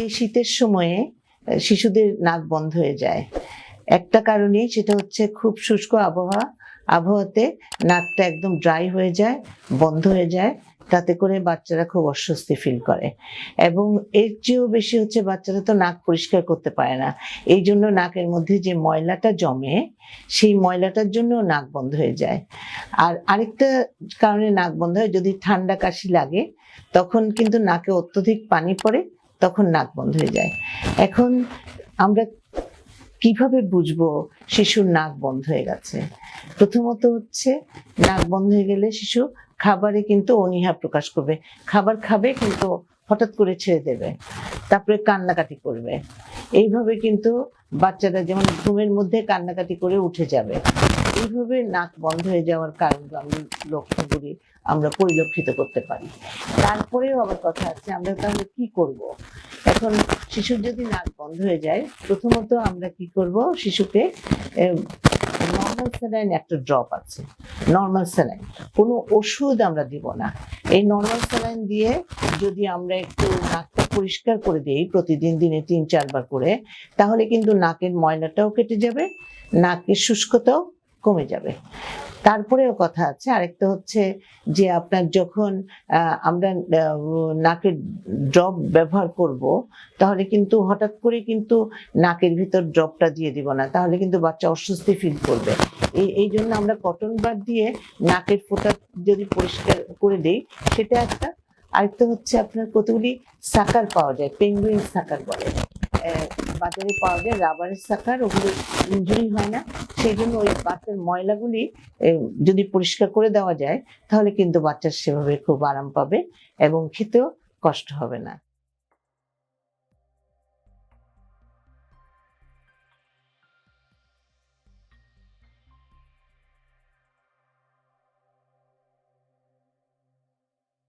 এই শীতের সময়ে শিশুদের নাক বন্ধ হয়ে যায়। একটা কারণেই সেটা হচ্ছে খুব শুষ্ক আবহাওয়া। আবহাওয়াতে নাকটা একদম ড্রাই হয়ে যায়, বন্ধ হয়ে যায়। তাতে করে বাচ্চারা খুব অস্বস্তি ফিল করে। এবং এর চেয়েও বেশি হচ্ছে বাচ্চারা তো নাক পরিষ্কার করতে পারে না। এই জন্য নাকের মধ্যে যে ময়লাটা জমে, সেই ময়লাটার জন্য নাক বন্ধ হয়ে যায়। আর আরেকটা কারণে নাক বন্ধ হয়, যদি ঠান্ডা কাশি লাগে, তখন কিন্তু নাকে অত্যধিক পানি পড়ে তখন নাক বন্ধ হয়ে যায়। এখন আমরা কীভাবে বুঝব শিশুর নাক বন্ধ হয়ে গেছে? প্রথমত হচ্ছে নাক বন্ধ হয়ে গেলে শিশু খাবারে কিন্তু অনীহা প্রকাশ করবে। খাবার খাবে কিন্তু হঠাৎ করে ছেড়ে দেবে। তারপরে কান্নাকাটি করবে। এইভাবে কিন্তু বাচ্চারা যেমন ঘুমের মধ্যে কান্নাকাটি করে উঠে যাবে। এইভাবে নাক বন্ধ হয়ে যাওয়ার কারণ আমি লক্ষ্যগুলি আমরা পরিলক্ষিত করতে পারি। তারপরেও আবার কথা আছে, আমরা তাহলে কি করব? এখন শিশুর যদি নাক বন্ধ হয়ে যায়, প্রথমত আমরা কি করব? শিশুকে নর্মাল স্যালাইন একটা ড্রপ আছে। নর্মাল স্যালাইন কোনো ওষুধ আমরা দিব না। এই নর্মাল স্যালাইন দিয়ে যদি আমরা একটু নাকটা পরিষ্কার করে দিই প্রতিদিন দিনে তিন চারবার করে, তাহলে কিন্তু নাকের ময়লাটাও কেটে যাবে, নাকের শুষ্কতাও কমে যাবে। তারপরেও কথা আছে, আরেকটা হচ্ছে যে আপনার যখন আমরা নাকের ড্রপ ব্যবহার করব, তাহলে কিন্তু হঠাৎ করে কিন্তু নাকের ভিতর ড্রপটা দিয়ে দিব না, তাহলে কিন্তু বাচ্চা অস্বস্তি ফিল করবে। এই এই জন্য আমরা কটন বার দিয়ে নাকের ফোঁটা যদি পরিষ্কার করে দিই, সেটা একটা, আরেকটা হচ্ছে আপনার কতগুলি সাকার পাওয়া যায় পেঙ্গুইন সাকার বলে। বাজারে পাওয়া যায় রাবারের সাকার, ওগুলো ইঞ্জুরি হয় না। সেই জন্য ওই বাচ্চার ময়লাগুলি যদি পরিষ্কার করে দেওয়া যায়, তাহলে কিন্তু বাচ্চার সেভাবে খুব আরাম পাবে এবং খেতেও কষ্ট হবে না।